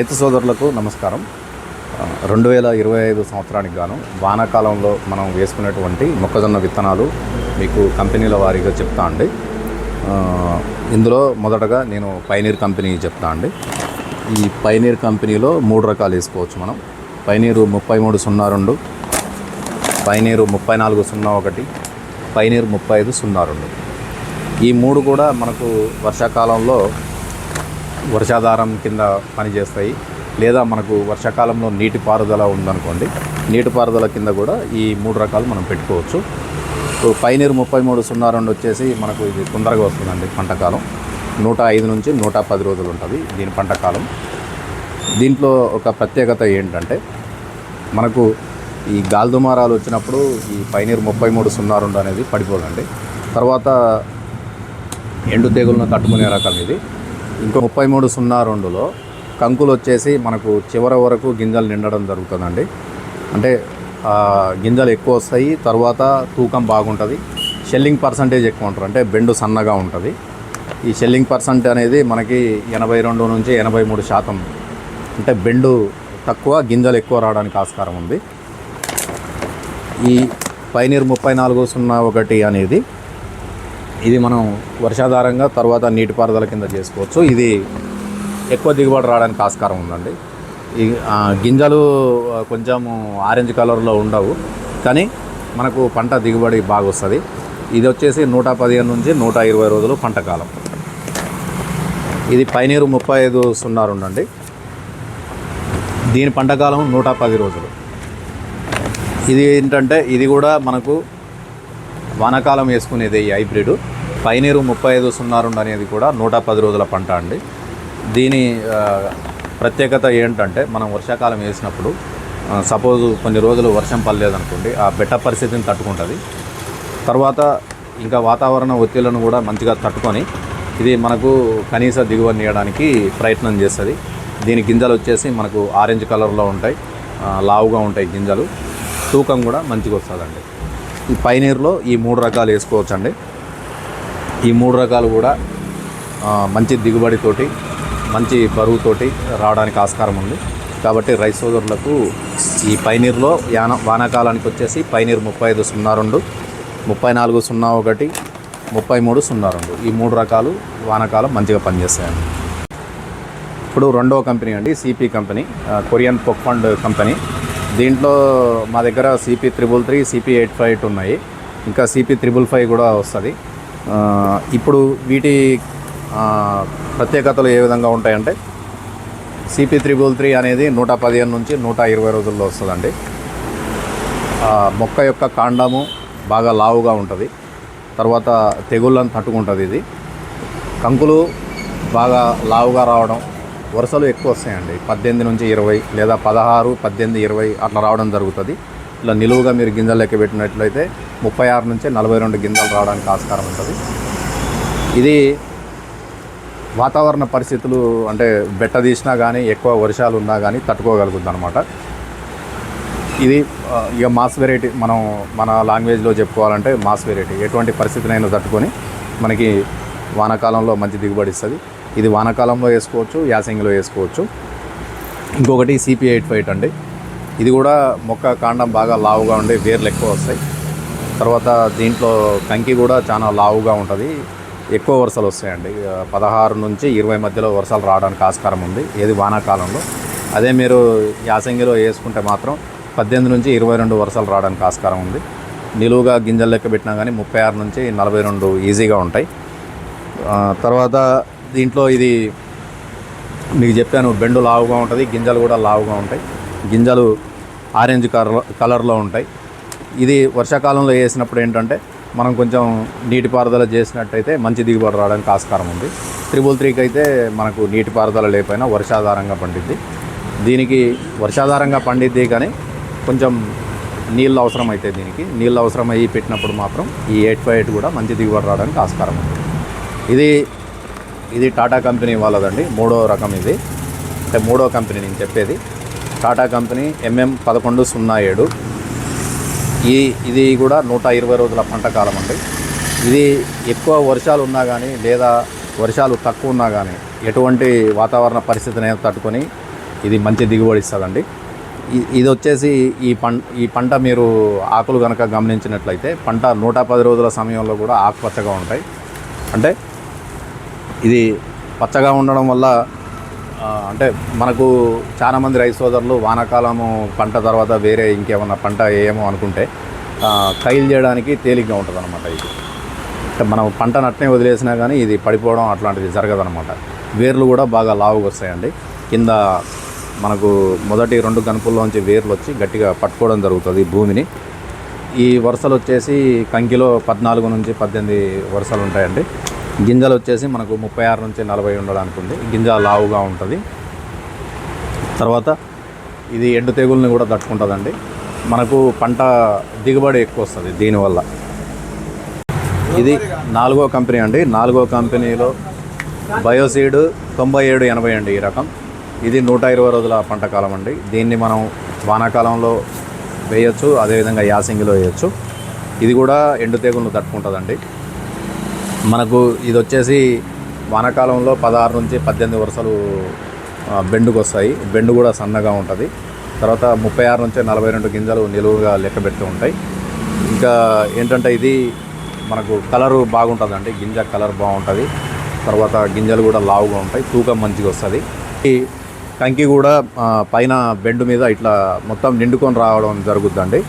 రైతు సోదరులకు నమస్కారం. రెండు వేల ఇరవై ఐదు సంవత్సరానికి గాను వానాకాలంలో మనం వేసుకునేటువంటి మొక్కజొన్న విత్తనాలు మీకు కంపెనీల వారీగా చెప్తా అండి. ఇందులో మొదటగా నేను పైనీర్ కంపెనీ చెప్తా అండి. ఈ పైనీర్ కంపెనీలో మూడు రకాలు వేసుకోవచ్చు మనం. పైనీరు ముప్పై మూడు సున్నా రెండు పైనీరు ముప్పై నాలుగు సున్నా ఒకటి పైనీరు ముప్పై ఐదు సున్నా రెండు. ఈ మూడు కూడా మనకు వర్షాకాలంలో వర్షాధారం కింద పనిచేస్తాయి. లేదా మనకు వర్షాకాలంలో నీటిపారుదల ఉందనుకోండి. నీటిపారుదల కింద కూడా ఈ మూడు రకాలు మనం పెట్టుకోవచ్చు. పైనీరు ముప్పై మూడు సున్నా రెండు వచ్చేసి మనకు ఇది తొందరగా వస్తుందండి పంటకాలం. నూట ఐదు నుంచి నూట పది రోజులు ఉంటుంది దీని పంటకాలం. దీంట్లో ఒక ప్రత్యేకత ఏంటంటే మనకు ఈ గాల్దుమారాలు వచ్చినప్పుడు ఈ పైనీరు ముప్పై మూడు సున్నా రెండు అనేది పడిపోదండి. తర్వాత ఎండు తెగులను తట్టుకునే రకం ఇది. ఇంకో ముప్పై మూడు సున్నా రెండులో కంకులు వచ్చేసి మనకు చివరి వరకు గింజలు నిండడం జరుగుతుందండి. అంటే గింజలు ఎక్కువ వస్తాయి తర్వాత తూకం బాగుంటుంది. షెల్లింగ్ పర్సంటేజ్ ఎక్కువ ఉంటుంది అంటే బెండు సన్నగా ఉంటుంది. ఈ షెల్లింగ్ పర్సెంట్ అనేది మనకి ఎనభై రెండు నుంచి ఎనభై మూడు శాతం అంటే బెండు తక్కువ గింజలు ఎక్కువ రావడానికి ఆస్కారం ఉంది. ఈ పైనీర్ ముప్పై నాలుగు సున్నా ఒకటి అనేది ఇది మనం వర్షాధారంగా తర్వాత నీటిపారుదల కింద చేసుకోవచ్చు. ఇది ఎక్కువ దిగుబడి రావడానికి ఆస్కారం ఉందండి. ఈ గింజలు కొంచెం ఆరెంజ్ కలర్లో ఉండవు. కానీ మనకు పంట దిగుబడి బాగా వస్తుంది. ఇది వచ్చేసి నూట పదిహేను నుంచి నూట ఇరవై రోజులు పంట కాలం. ఇది పైనీరు ముప్పై ఐదు సున్నా రెండండి దీని పంటకాలం నూట పది రోజులు. ఇది ఏంటంటే ఇది కూడా మనకు వానాకాలం వేసుకునేది ఈ హైబ్రిడ్. పైనీరు ముప్పై ఐదు సున్నా రెండు అనేది కూడా నూట పది రోజుల పంట అండి. దీని ప్రత్యేకత ఏంటంటే మనం వర్షాకాలం వేసినప్పుడు సపోజ్ కొన్ని రోజులు వర్షం పడలేదనుకోండి ఆ బెట్ట పరిస్థితిని తట్టుకుంటుంది. తర్వాత ఇంకా వాతావరణ ఒత్తిళ్ళను కూడా మంచిగా తట్టుకొని ఇది మనకు కనీస దిగుబడి ఇవ్వడానికి ప్రయత్నం చేస్తుంది. దీని గింజలు వచ్చేసి మనకు ఆరెంజ్ కలర్లో ఉంటాయి లావుగా ఉంటాయి గింజలు. తూకం కూడా మంచిగా వస్తుందండి. ఈ పైనీర్లో ఈ మూడు రకాలు వేసుకోవచ్చండి. ఈ మూడు రకాలు కూడా మంచి దిగుబడితోటి మంచి బరువుతోటి రావడానికి ఆస్కారం ఉంది. కాబట్టి రైస్ సోదరులకు ఈ పైనీర్లో యాన వానాకాలానికి వచ్చేసి పైనీర్ ముప్పై ఐదు సున్నా రెండు ముప్పై నాలుగు సున్నా ఒకటి ముప్పై మూడు సున్నా రెండు. ఈ మూడు రకాలు వానాకాలం మంచిగా పనిచేస్తాయండి. ఇప్పుడు రెండవ కంపెనీ అండి సిపి కంపెనీ కొరియన్ పొక్ ఫండ్ కంపెనీ. దీంట్లో మా దగ్గర CP triple three CP eight five eight ఉన్నాయి. ఇంకా సిపి త్రిబుల్ ఫైవ్ కూడా వస్తుంది. ఇప్పుడు వీటి ప్రత్యేకతలు ఏ విధంగా ఉంటాయంటే సిపి త్రిబుల్ త్రీ అనేది నూట పదిహేను నుంచి నూట ఇరవై రోజుల్లో వస్తుందండి. మొక్క యొక్క కాండము బాగా లావుగా ఉంటుంది. తర్వాత తెగుళ్ళను తట్టుకుంటుంది ఇది. కంకులు బాగా లావుగా రావడం వరుసలు ఎక్కువ వస్తాయండి. పద్దెనిమిది నుంచి ఇరవై లేదా పదహారు పద్దెనిమిది ఇరవై అట్లా రావడం జరుగుతుంది. ఇలా నిలువుగా మీరు గింజలు లెక్క పెట్టినట్లయితే ముప్పై ఆరు నుంచి నలభై రెండు గింజలు రావడానికి ఆస్కారం ఉంటుంది. ఇది వాతావరణ పరిస్థితులు అంటే బెట్ట తీసినా కానీ ఎక్కువ వర్షాలు ఉన్నా కానీ తట్టుకోగలుగుతుంది అనమాట ఇది ఇక మాస్ వెరైటీ మనం మన లాంగ్వేజ్లో చెప్పుకోవాలంటే మాస్ వెరైటీ. ఎటువంటి పరిస్థితినైనా తట్టుకొని మనకి వానాకాలంలో మంచి దిగుబడి ఇస్తుంది. ఇది వానాకాలంలో వేసుకోవచ్చు యాసంగిలో వేసుకోవచ్చు. ఇంకొకటి సిపి ఎయిట్ ఫైవ్ అండి. ఇది కూడా మొక్క కాండం బాగా లావుగా ఉండి వేర్లు ఎక్కువ వస్తాయి. తర్వాత దీంట్లో కంకి కూడా చాలా లావుగా ఉంటుంది. ఎక్కువ వర్షాలు వస్తాయండి. పదహారు నుంచి ఇరవై మధ్యలో వర్షాలు రావడానికి ఆస్కారం ఉంది ఏది వానాకాలంలో. అదే మీరు యాసంగిలో వేసుకుంటే మాత్రం పద్దెనిమిది నుంచి ఇరవై రెండు వర్షాలు రావడానికి ఆస్కారం ఉంది. నిలువుగా గింజలు లెక్క పెట్టినా కానీ ముప్పై ఆరు నుంచి నలభై రెండు ఈజీగా ఉంటాయి. తర్వాత దీంట్లో ఇది మీకు చెప్పాను బెండు లావుగా ఉంటుంది గింజలు కూడా లావుగా ఉంటాయి. గింజలు ఆరెంజ్ కలర్ కలర్లో ఉంటాయి. ఇది వర్షాకాలంలో వేసినప్పుడు ఏంటంటే మనం కొంచెం నీటిపారుదల చేసినట్టయితే మంచి దిగుబడి రావడానికి ఆస్కారం ఉంది. త్రిబుల్ త్రీకి అయితే మనకు నీటిపారుదల లేకపోయినా వర్షాధారంగా పండిద్ది. దీనికి వర్షాధారంగా పండిద్ది కానీ కొంచెం నీళ్ళు అవసరం అయితే దీనికి. నీళ్ళు అవసరం అయ్యి పెట్టినప్పుడు మాత్రం ఈ ఎయిట్ ఫైవ్ ఎయిట్ కూడా మంచి దిగుబడి రావడానికి ఆస్కారం ఉంది. ఇది ఇది టాటా కంపెనీ వాళ్ళదండి. మూడో రకం ఇది. అంటే మూడో కంపెనీ నేను చెప్పేది. టాటా కంపెనీ ఎంఎం పదకొండు సున్నా ఏడు. ఈ ఇది కూడా నూట ఇరవై రోజుల పంట కాలం అండి. ఇది ఎక్కువ వర్షాలు ఉన్నా కానీ లేదా వర్షాలు తక్కువ ఉన్నా కానీ ఎటువంటి వాతావరణ పరిస్థితిని తట్టుకొని ఇది మంచి దిగుబడి ఇస్తుందండి. ఇది వచ్చేసి ఈ పం ఈ పంట మీరు ఆకులు కనుక గమనించినట్లయితే పంట నూట పది రోజుల సమయంలో కూడా ఆకుపచ్చగా ఉంటాయి. అంటే ఇది పచ్చగా ఉండడం వల్ల అంటే మనకు చాలామంది రైతు సోదరులు వానాకాలము పంట తర్వాత వేరే ఇంకేమన్నా పంట వేయమో అనుకుంటే కైలు చేయడానికి తేలిగ్గా ఉంటుంది అనమాట ఇది. అంటే మనం పంట నట్టనే వదిలేసినా కానీ ఇది పడిపోవడం అట్లాంటిది జరగదనమాట వేర్లు కూడా బాగా లావుగా వస్తాయండి కింద మనకు మొదటి రెండు గనుపుల్లోంచి వేర్లు వచ్చి గట్టిగా పట్టుకోవడం జరుగుతుంది భూమిని. ఈ వరుసలు వచ్చేసి కంకిలో పద్నాలుగు నుంచి పద్దెనిమిది వరుసలు ఉంటాయండి. గింజలు వచ్చేసి మనకు ముప్పై ఆరు నుంచి నలభై ఉండడానికి ఉంది గింజ లావుగా ఉంటుంది. తర్వాత ఇది ఎండు తెగుల్ని కూడా తట్టుకుంటుందండి. మనకు పంట దిగుబడి ఎక్కువ వస్తుంది దీనివల్ల. ఇది నాలుగో కంపెనీ అండి. నాలుగో కంపెనీలో బయోసీడ్ తొంభై ఏడు ఎనభై అండి ఈ రకం. ఇది నూట ఇరవై రోజుల పంట కాలం అండి. దీన్ని మనం వానాకాలంలో వేయొచ్చు అదేవిధంగా యాసింగిలో వేయొచ్చు. ఇది కూడా ఎండు తెగులను తట్టుకుంటుందండి. మనకు ఇది వచ్చేసి వానాకాలంలో పదహారు నుంచి పద్దెనిమిది వరుసలు బెండుకు వస్తాయి బెండు కూడా సన్నగా ఉంటుంది. తర్వాత ముప్పై ఆరు నుంచి నలభై రెండు గింజలు నిలువుగా లెక్క పెడుతూ ఉంటాయి. ఇంకా ఏంటంటే ఇది మనకు కలరు బాగుంటుందండి గింజ కలర్ బాగుంటుంది. తర్వాత గింజలు కూడా లావుగా ఉంటాయి. తూకం మంచిగా వస్తుంది. ఈ కంకి కూడా పైన బెండు మీద ఇట్లా మొత్తం నిండుకొని రావడం జరుగుద్దండి.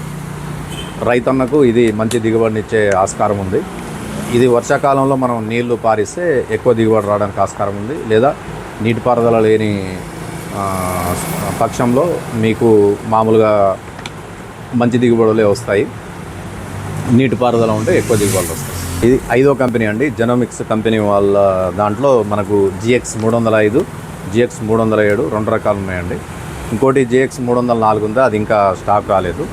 రైతన్నకు ఇది మంచి దిగుబడినిచ్చే ఆస్కారం ఉంది. ఇది వర్షాకాలంలో మనం నీళ్ళు పారిస్తే ఎక్కువ దిగుబడి రావడానికి ఆస్కారం ఉంది. లేదా నీటిపారుదల లేని పక్షంలో మీకు మామూలుగా మంచి దిగుబడులే వస్తాయి. నీటిపారుదల ఉంటే ఎక్కువ దిగుబడులు వస్తాయి. ఇది ఐదో కంపెనీ అండి. జెనోమిక్స్ కంపెనీ వాళ్ళ దాంట్లో మనకు జిఎక్స్ మూడు వందల ఐదు జిఎక్స్ మూడు వందల ఏడు రెండు రకాలు ఉన్నాయండి. ఇంకోటి జిఎక్స్ మూడు వందల నాలుగు ఉందా అది ఇంకా స్టాక్ రాలేదు.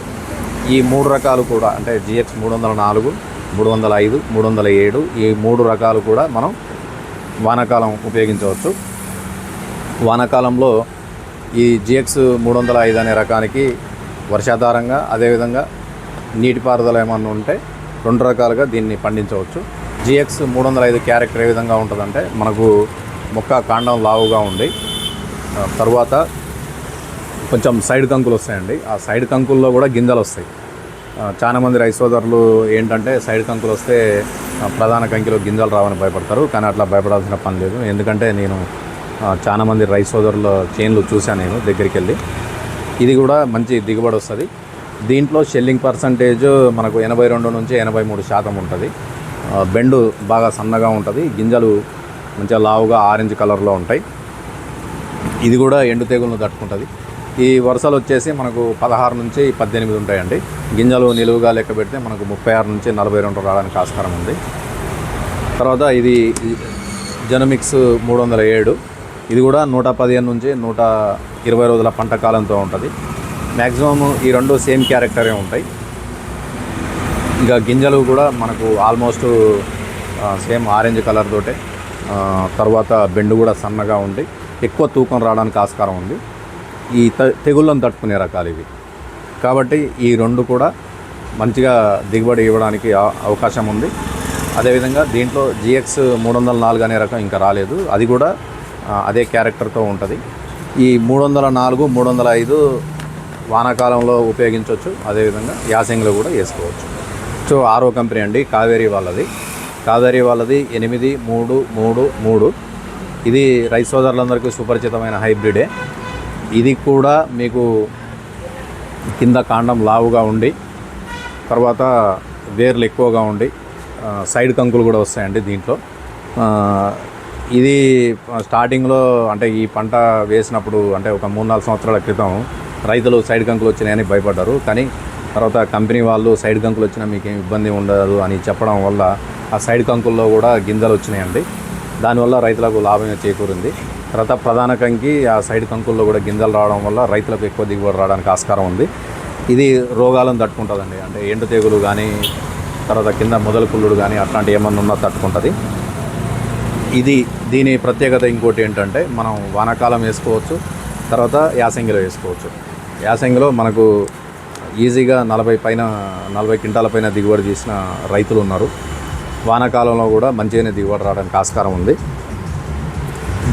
ఈ మూడు రకాలు కూడా అంటే జిఎక్స్ మూడు వందల నాలుగు మూడు వందల ఐదు మూడు వందల ఏడు ఈ మూడు రకాలు కూడా మనం వానాకాలం ఉపయోగించవచ్చు. వానాకాలంలో ఈ జిఎక్స్ మూడు వందల ఐదు అనే రకానికి వర్షాధారంగా అదేవిధంగా నీటిపారుదల ఏమన్నా ఉంటే రెండు రకాలుగా దీన్ని పండించవచ్చు. జిఎక్స్ మూడు వందల ఐదు క్యారెక్టర్ ఏ విధంగా ఉంటుందంటే మనకు మొక్క కాండం లావుగా ఉండి తర్వాత కొంచెం సైడ్ కంకులు వస్తాయండి. ఆ సైడ్ కంకుల్లో కూడా గింజలు వస్తాయి. చాలా మంది రైతు సోదరులు ఏంటంటే సైడ్ కంకులు వస్తే ప్రధాన కంకిలో గింజలు రావని భయపడతారు. కానీ అట్లా భయపడాల్సిన పని లేదు. ఎందుకంటే నేను చాలామంది చాలా మంది రైతు సోదరుల చైన్లు చూశాను నేను దగ్గరికి వెళ్ళి ఇది కూడా మంచి దిగుబడి వస్తుంది. దీంట్లో షెల్లింగ్ పర్సంటేజ్ మనకు ఎనభై రెండు నుంచి ఎనభై మూడు శాతం ఉంటుంది. బెండు బాగా సన్నగా ఉంటుంది. గింజలు మంచిగా లావుగా ఆరెంజ్ కలర్లో ఉంటాయి. ఇది కూడా ఎండు తెగులను తట్టుకుంటుంది. ఈ వరుసలు వచ్చేసి మనకు పదహారు నుంచి పద్దెనిమిది ఉంటాయండి. గింజలు నిలువుగా లెక్క పెడితే మనకు ముప్పై ఆరు నుంచి నలభై రెండు రావడానికి ఆస్కారం ఉంది. తర్వాత ఇది జెనమిక్స్ మూడు వందల ఏడు. ఇది కూడా నూట పదిహేను నుంచి నూట ఇరవై రోజుల పంట కాలంతో ఉంటుంది. మ్యాక్సిమం ఈ రెండు సేమ్ క్యారెక్టరే ఉంటాయి. ఇంకా గింజలు కూడా మనకు ఆల్మోస్ట్ సేమ్ ఆరెంజ్ కలర్ తోటే. తర్వాత బెండు కూడా సన్నగా ఉండి ఎక్కువ తూకం రావడానికి ఆస్కారం ఉంది. ఈ తెగుళ్ళను తట్టుకునే రకాలు ఇవి. కాబట్టి ఈ రెండు కూడా మంచిగా దిగుబడి ఇవ్వడానికి అవకాశం ఉంది. అదేవిధంగా దీంట్లో జిఎక్స్ మూడు వందల నాలుగు అనే రకం ఇంకా రాలేదు. అది కూడా అదే క్యారెక్టర్తో ఉంటుంది. ఈ మూడు వందల నాలుగు మూడు వందల ఐదు వానాకాలంలో ఉపయోగించవచ్చు అదేవిధంగా యాసంగిలో కూడా వేసుకోవచ్చు. సో ఆరో కంపెనీ అండి. కావేరీ వాళ్ళది. కావేరీ వాళ్ళది ఎనిమిది మూడు మూడు మూడు. ఇది రైస్ సోదరులందరికీ సుపరిచితమైన హైబ్రిడే. ఇది కూడా మీకు కింద కాండం లావుగా ఉండి తర్వాత వేర్లు ఎక్కువగా ఉండి సైడ్ కంకులు కూడా వస్తాయండి దీంట్లో. ఇది స్టార్టింగ్లో అంటే ఈ పంట వేసినప్పుడు అంటే ఒక మూడు నాలుగు సంవత్సరాల క్రితం రైతులు సైడ్ కంకులు వచ్చినాయని భయపడ్డారు. కానీ తర్వాత కంపెనీ వాళ్ళు సైడ్ కంకులు వచ్చినా మీకు ఏమి ఇబ్బంది ఉండదు అని చెప్పడం వల్ల ఆ సైడ్ కంకుల్లో కూడా గింజలు వచ్చినాయండి. దానివల్ల రైతులకు లాభం చేకూరింది. తర్వాత ప్రధాన కంకి ఆ సైడ్ కంకుల్లో కూడా గింజలు రావడం వల్ల రైతులకు ఎక్కువ దిగుబడి రావడానికి ఆస్కారం ఉంది. ఇది రోగాలను తట్టుకుంటుందండి. అంటే ఎండు తెగులు కానీ తర్వాత కింద మొదలు పుల్లుడు కానీ అట్లాంటి ఏమన్నా ఉన్నా తట్టుకుంటుంది. ఇది దీని ప్రత్యేకత ఇంకోటి ఏంటంటే మనం వానాకాలం వేసుకోవచ్చు తర్వాత యాసంగిలో వేసుకోవచ్చు. యాసంగిలో మనకు ఈజీగా నలభై పైన నలభై క్వింటాల పైన దిగుబడి తీసిన రైతులు ఉన్నారు. వానాకాలంలో కూడా మంచిగానే దిగుబడి రావడానికి ఆస్కారం ఉంది.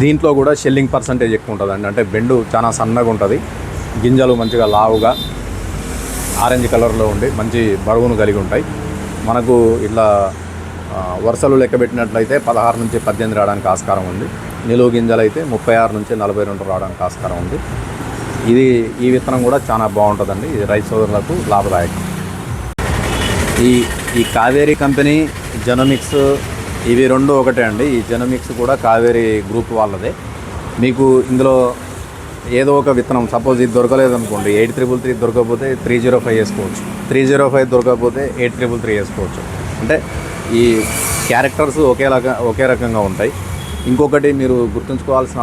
దీంట్లో కూడా షెల్లింగ్ పర్సంటేజ్ ఎక్కువ ఉంటుందండి అంటే బెండు చాలా సన్నగా ఉంటుంది గింజలు మంచిగా లావుగా ఆరెంజ్ కలర్లో ఉండి మంచి బరువును కలిగి ఉంటాయి మనకు ఇట్లా వరుసలు లెక్క పెట్టినట్లయితే పదహారు నుంచి పద్దెనిమిది రావడానికి ఆస్కారం ఉంది. నిలువు గింజలు అయితే ముప్పై ఆరు నుంచి నలభై రెండు రావడానికి ఆస్కారం ఉంది. ఇది ఈ విత్తనం కూడా చాలా బాగుంటుందండి. ఇది రైతు సోదరులకు లాభదాయకం. ఈ ఈ కావేరీ కంపెనీ జనోమిక్స్ ఇవి రెండు ఒకటే అండి. ఈ జెనోమిక్స్ కూడా కావేరి గ్రూప్ వాళ్ళదే. మీకు ఇందులో ఏదో ఒక విత్తనం సపోజ్ ఇది దొరకలేదు అనుకోండి ఎయిట్ త్రిబుల్ త్రీ దొరకకపోతే త్రీ జీరో ఫైవ్ వేసుకోవచ్చు. త్రీ జీరో ఫైవ్ దొరకకపోతే ఎయిట్ త్రిబుల్ త్రీ వేసుకోవచ్చు. అంటే ఈ క్యారెక్టర్స్ ఒకే ఒకే రకంగా ఉంటాయి. ఇంకొకటి మీరు గుర్తుంచుకోవాల్సిన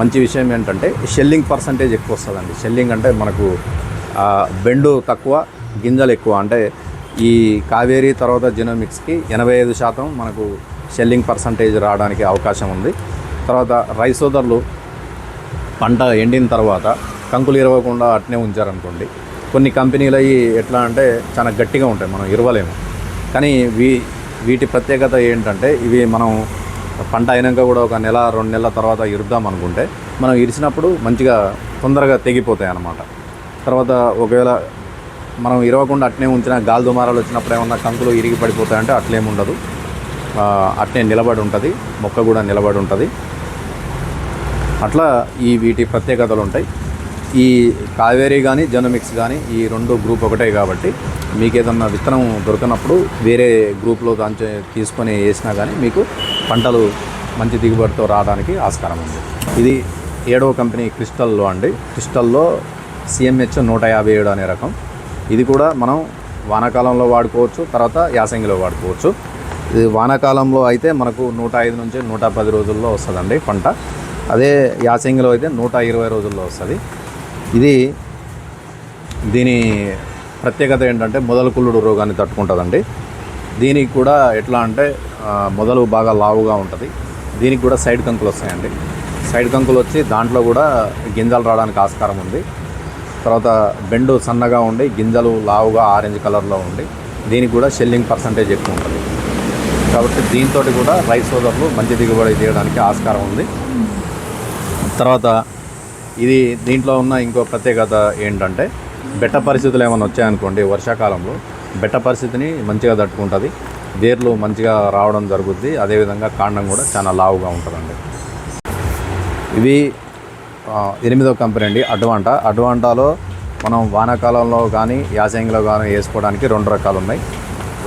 మంచి విషయం ఏంటంటే షెల్లింగ్ పర్సంటేజ్ ఎక్కువ వస్తుందండి. షెల్లింగ్ అంటే మనకు బెండు తక్కువ గింజలు ఎక్కువ. అంటే ఈ కావేరీ తర్వాత జినోమిక్స్కి ఎనభై ఐదు శాతం మనకు షెల్లింగ్ పర్సంటేజ్ రావడానికి అవకాశం ఉంది. తర్వాత రైస్ సోదరులు పంట ఎండిన తర్వాత కంకులు ఇరవకుండా అట్నే ఉంచారనుకోండి. కొన్ని కంపెనీలు అవి ఎట్లా అంటే చాలా గట్టిగా ఉంటాయి మనం ఇరవలేము. కానీ వీ వీటి ప్రత్యేకత ఏంటంటే ఇవి మనం పంట అయినాక కూడా ఒక నెల రెండు నెలల తర్వాత ఇరుద్దాం అనుకుంటే మనం ఇరిచినప్పుడు మంచిగా తొందరగా తెగిపోతాయి అన్నమాట తర్వాత ఒకవేళ మనం ఇరవకుండా అట్నే ఉంచిన గాలి దుమారాలు వచ్చినప్పుడు ఏమన్నా కంకులు ఇరిగి పడిపోతాయంటే అట్లేం ఉండదు. అట్నే నిలబడి ఉంటుంది. మొక్క కూడా నిలబడి ఉంటుంది. అట్లా ఈ వీటి ప్రత్యేకతలు ఉంటాయి. ఈ కావేరీ కానీ జనమిక్స్ కానీ ఈ రెండు గ్రూప్ ఒకటే కాబట్టి మీకు ఏదన్నా విత్తనం దొరికినప్పుడు వేరే గ్రూప్లో దాంట్లో తీసుకొని వేసినా కానీ మీకు పంటలు మంచి దిగుబడితో రావడానికి ఆస్కారం ఉంది. ఇది ఏడవ కంపెనీ క్రిస్టల్లో అండి. క్రిస్టల్లో సిఎంహెచ్ నూట యాభై ఏడు అనే రకం. ఇది కూడా మనం వానాకాలంలో వాడుకోవచ్చు తర్వాత యాసంగిలో వాడుకోవచ్చు. ఇది వానాకాలంలో అయితే మనకు నూట ఐదు నుంచి నూట పది రోజుల్లో వస్తుందండి పంట. అదే యాసంగిలో అయితే నూట ఇరవై రోజుల్లో వస్తుంది. ఇది దీని ప్రత్యేకత ఏంటంటే మొదలు కుళ్ళుడు రోగాన్ని తట్టుకుంటుందండి. దీనికి కూడా ఎట్లా అంటే మొదలు బాగా లావుగా ఉంటుంది. దీనికి కూడా సైడ్ కంకులు వస్తాయండి. సైడ్ కంకులు వచ్చి దాంట్లో కూడా గింజలు రావడానికి ఆస్కారం ఉంది. తర్వాత బెండు సన్నగా ఉండి గింజలు లావుగా ఆరెంజ్ కలర్లో ఉండి దీనికి కూడా షెల్లింగ్ పర్సంటేజ్ ఎక్కువ ఉంటుంది. కాబట్టి దీంతో కూడా రైస్ సోదర్లు మంచి దిగుబడి తీయడానికి ఆస్కారం ఉంది. తర్వాత ఇది దీంట్లో ఉన్న ఇంకో ప్రత్యేకత ఏంటంటే బెట్ట పరిస్థితులు ఏమైనా వచ్చాయనుకోండి వర్షాకాలంలో బెట్ట పరిస్థితిని మంచిగా తట్టుకుంటుంది. వేర్లు మంచిగా రావడం జరుగుద్ది. అదేవిధంగా కాండం కూడా చాలా లావుగా ఉంటుందండి. ఇవి ఎనిమిదో కంపెనీ అండి అడ్వాంట. అడ్వాంటాలో మనం వానాకాలంలో కానీ యాసంగిలో కానీ వేసుకోవడానికి రెండు రకాలు ఉన్నాయి.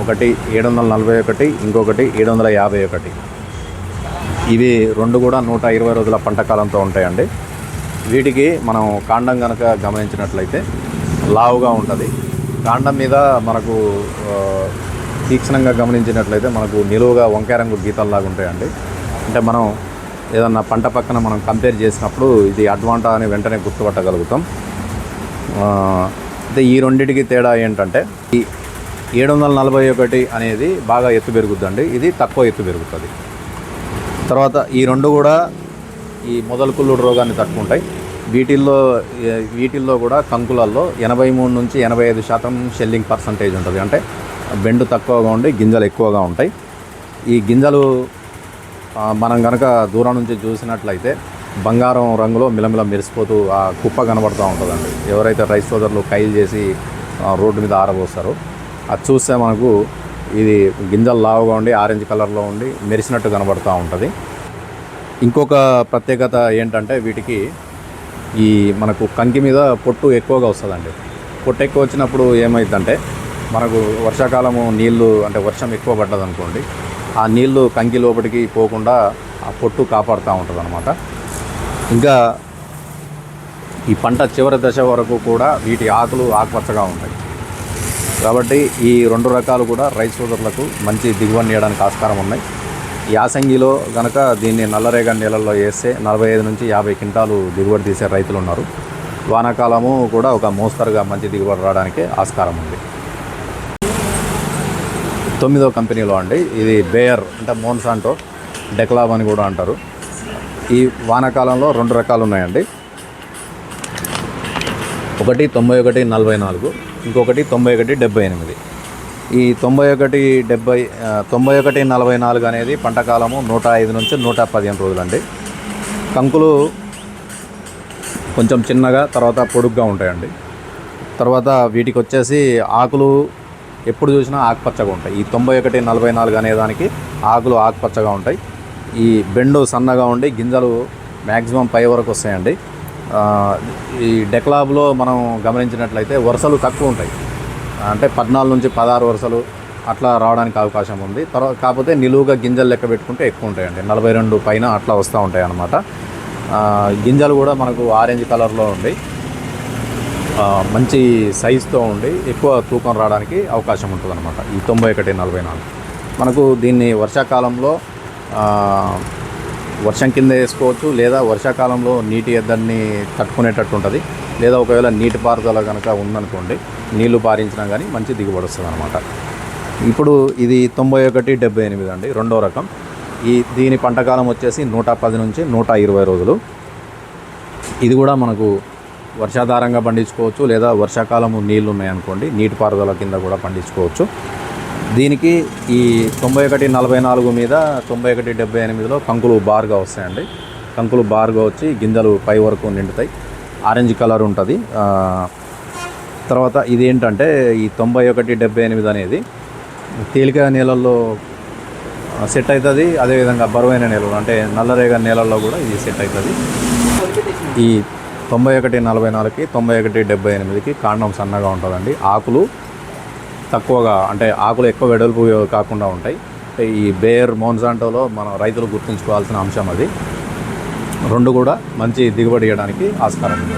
ఒకటి ఏడు వందల నలభై ఒకటి ఇంకొకటి ఏడు వందల యాభై ఒకటి. ఇవి రెండు కూడా నూట ఇరవై రోజుల పంట కాలంతో ఉంటాయండి. వీటికి మనం కాండం కనుక గమనించినట్లయితే లావుగా ఉంటుంది. కాండం మీద మనకు తీక్షణంగా గమనించినట్లయితే మనకు నిలువుగా వంకాయ రంగు గీతల్లాగా ఉంటాయండి. అంటే మనం ఏదన్నా పంట పక్కన మనం కంపేర్ చేసినప్పుడు ఇది అడ్వాంటా అని వెంటనే గుర్తుపట్టగలుగుతాం. అయితే ఈ రెండింటికి తేడా ఏంటంటే ఈ ఏడు వందల నలభై ఒకటి అనేది బాగా ఎత్తు పెరుగుద్దండి. ఇది తక్కువ ఎత్తు పెరుగుతుంది. తర్వాత ఈ రెండు కూడా ఈ మొదలు కుళ్ళుడు రోగాన్ని తట్టుకుంటాయి. వీటిల్లో వీటిల్లో కూడా కంకులల్లో ఎనభై మూడు నుంచి ఎనభై ఐదు శాతం షెల్లింగ్ పర్సంటేజ్ ఉంటుంది. అంటే బెండు తక్కువగా ఉండి గింజలు ఎక్కువగా ఉంటాయి. ఈ గింజలు మనం కనుక దూరం నుంచి చూసినట్లయితే బంగారం రంగులో మిలమిల మెరిసిపోతూ ఆ కుప్ప కనబడుతూ ఉంటుందండి. ఎవరైతే రైస్ సోదరులు కైలు చేసి రోడ్డు మీద ఆరబోస్తారో అది చూస్తే మనకు ఇది గింజలు లావుగా ఉండి ఆరెంజ్ కలర్లో ఉండి మెరిసినట్టు కనబడుతూ ఉంటుంది. ఇంకొక ప్రత్యేకత ఏంటంటే వీటికి ఈ మనకు కంకి మీద పొట్టు ఎక్కువగా వస్తుందండి. పొట్టు ఎక్కువ వచ్చినప్పుడు ఏమైందంటే మనకు వర్షాకాలము నీళ్ళు అంటే వర్షం ఎక్కువ పడ్డదనుకోండి ఆ నీళ్ళు కంకి లోపలికి పోకుండా ఆ పొట్టు కాపాడుతూ ఉంటుంది అనమాట ఇంకా ఈ పంట చివరి దశ వరకు కూడా వీటి ఆకులు ఆకుపచ్చగా ఉంటాయి. కాబట్టి ఈ రెండు రకాలు కూడా రైస్ సోదరులకు మంచి దిగుబడి ఇవ్వడానికి ఆస్కారం ఉన్నాయి. యాసంగిలో కనుక దీన్ని నల్లరేగడి నీళ్ళల్లో వేస్తే నలభై ఐదు నుంచి యాభై క్వింటాలు దిగుబడి తీసే రైతులు ఉన్నారు. వానాకాలము కూడా ఒక మోస్తరుగా మంచి దిగుబడి రావడానికి ఆస్కారం ఉంది. తొమ్మిదో కంపెనీలో అండి. ఇది బేయర్ అంటే మోన్సాంటో డెక్లాబ్ అని కూడా అంటారు. ఈ వానాకాలంలో రెండు రకాలు ఉన్నాయండి. ఒకటి తొంభై ఒకటి నలభై నాలుగు ఇంకొకటి తొంభై ఒకటి డెబ్బై ఎనిమిది. ఈ తొంభై ఒకటి డెబ్బై తొంభై ఒకటి నలభై నాలుగు అనేది పంట కాలము నూట ఐదు నుంచి నూట పదిహేను రోజులండి. కంకులు కొంచెం చిన్నగా తర్వాత పొడుగ్గా ఉంటాయండి. తర్వాత వీటికి వచ్చేసి ఆకులు ఎప్పుడు చూసినా ఆకుపచ్చగా ఉంటాయి. ఈ తొంభై ఒకటి నలభై నాలుగు అనే దానికి ఆకులు ఆకుపచ్చగా ఉంటాయి. ఈ బెండు సన్నగా ఉండి గింజలు మ్యాక్సిమం పై వరకు వస్తాయండి. ఈ డెక్లాబ్లో మనం గమనించినట్లయితే వరుసలు తక్కువ ఉంటాయి. అంటే పద్నాలుగు నుంచి పదహారు వరుసలు అట్లా రావడానికి అవకాశం ఉంది. తర్వాత కాకపోతే నిలువుగా గింజలు లెక్క పెట్టుకుంటే ఎక్కువ ఉంటాయండి. నలభై రెండు పైన అట్లా వస్తూ ఉంటాయి అన్నమాట గింజలు కూడా మనకు ఆరెంజ్ కలర్లో ఉండి మంచి సైజుతో ఉండి ఎక్కువ తూకం రావడానికి అవకాశం ఉంటుంది అనమాట ఈ తొంభై ఒకటి నలభై నాలుగు. మనకు దీన్ని వర్షాకాలంలో వర్షం కింద వేసుకోవచ్చు లేదా వర్షాకాలంలో నీటి ఎద్దడిని తట్టుకునేటట్టు ఉంటుంది. లేదా ఒకవేళ నీటి పారుదల కనుక ఉందనుకోండి నీళ్ళు పారించినా కానీ మంచి దిగుబడి వస్తుంది అనమాట ఇప్పుడు ఇది తొంభై ఒకటి డెబ్బై ఎనిమిది అండి రెండో రకం. ఈ దీని పంటకాలం వచ్చేసి నూట పది నుంచి నూట ఇరవై రోజులు. ఇది కూడా మనకు వర్షాధారంగా పండించుకోవచ్చు లేదా వర్షాకాలము నీళ్ళు ఉన్నాయనుకోండి నీటిపారుదల కింద కూడా పండించుకోవచ్చు. దీనికి ఈ తొంభై ఒకటి నలభై నాలుగు మీద తొంభై ఒకటి డెబ్బై ఎనిమిదిలో కంకులు బార్గా వస్తాయండి. కంకులు బార్గా వచ్చి గింజలు పై వరకు నిండుతాయి. ఆరెంజ్ కలర్ ఉంటుంది. తర్వాత ఇది ఏంటంటే ఈ తొంభై ఒకటి డెబ్బై ఎనిమిది అనేది తేలిక నేలల్లో సెట్ అవుతుంది అదేవిధంగా బరువైన నేలలు అంటే నల్లరేగ నేలల్లో కూడా ఇది సెట్ అవుతుంది ఈ తొంభై ఒకటి నలభై నాలుగుకి తొంభై ఒకటి డెబ్బై ఎనిమిదికి కాండం సన్నగా ఉంటుందండి. ఆకులు తక్కువగా అంటే ఆకులు ఎక్కువ వెడల్పు కాకుండా ఉంటాయి. ఈ బేర్ మోన్సాంటోలో మన రైతులు గుర్తుంచుకోవాల్సిన అంశం అది. రెండు కూడా మంచి దిగుబడి ఇవ్వడానికి ఆస్కారం ఉంది.